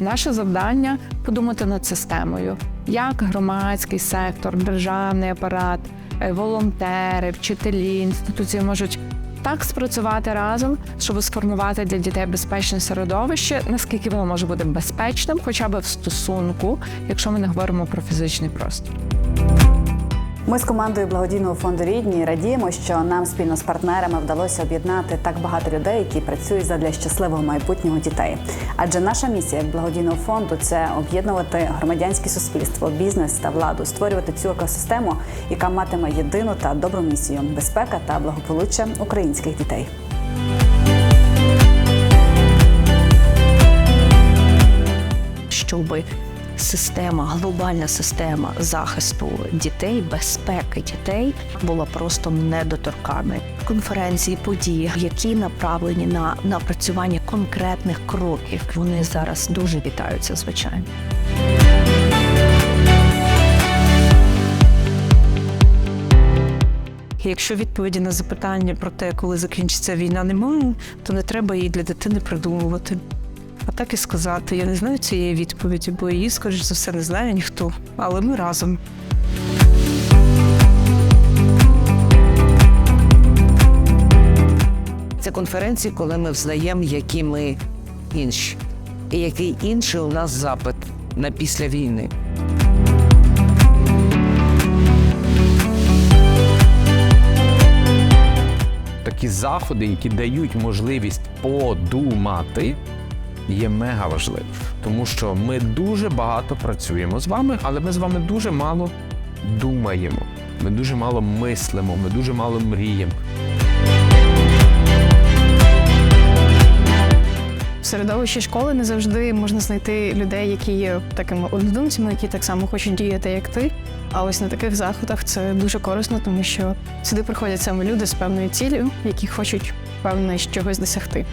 наше завдання подумати над системою, як громадський сектор, державний апарат, е, волонтери, вчителі, інституції можуть так спрацювати разом, щоб сформувати для дітей безпечне середовище, наскільки воно може бути безпечним, хоча б в стосунку, якщо ми не говоримо про фізичний простір. Ми з командою благодійного фонду рідні радіємо, що нам спільно з партнерами вдалося об'єднати так багато людей, які працюють задля щасливого майбутнього дітей. Адже наша місія як благодійного фонду це об'єднувати громадянське суспільство, бізнес та владу, створювати цю екосистему, яка матиме єдину та добру місію безпека та благополуччя українських дітей. щоб система, глобальна система захисту дітей, безпеки дітей була просто недоторканою. Конференції, події, які направлені на напрацювання конкретних кроків, вони зараз дуже вітаються, звичайно. Якщо відповіді на запитання про те, коли закінчиться війна, немає, то не треба її для дитини придумувати. А так і сказати, я не знаю цієї відповіді, бо її, скоріш за все, не знає ніхто. Але ми разом. Це конференції, коли ми взнаємо, які ми інші, і який інший у нас запит на після війни. такі заходи, які дають можливість подумати, є мега важливим. Тому що ми дуже багато працюємо з вами, але ми з вами дуже мало думаємо. Ми дуже мало мислимо, ми дуже мало мріємо. В середовищі школи не завжди можна знайти людей, які є такими однодумцями, які так само хочуть діяти, як ти. А ось на таких заходах це дуже корисно, тому що сюди приходять саме люди з певною цілею, які хочуть певне чогось досягти.